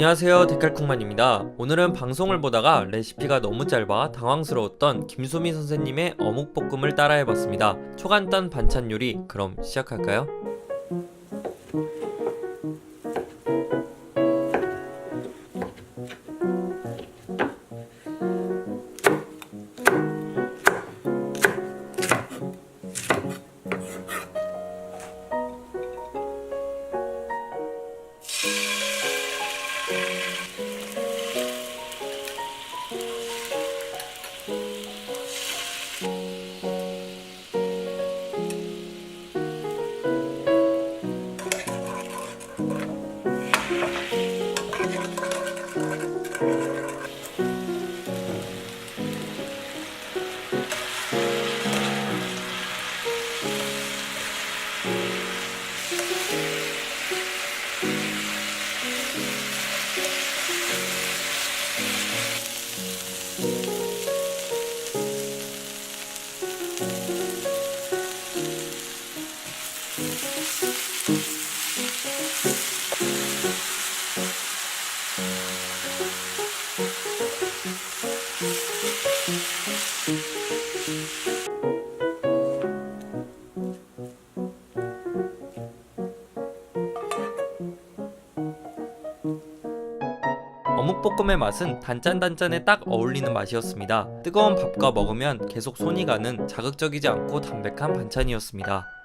안녕하세요. 데칼콩만입니다. 오늘은 방송을 보다가 레시피가 너무 짧아 당황스러웠던 김수미 선생님의 어묵볶음을 따라해봤습니다. 초간단 반찬 요리 그럼 시작할까요? 어묵볶음의 맛은 단짠단짠에 딱 어울리는 맛이었습니다. 뜨거운 밥과 먹으면 계속 손이 가는 자극적이지 않고 담백한 반찬이었습니다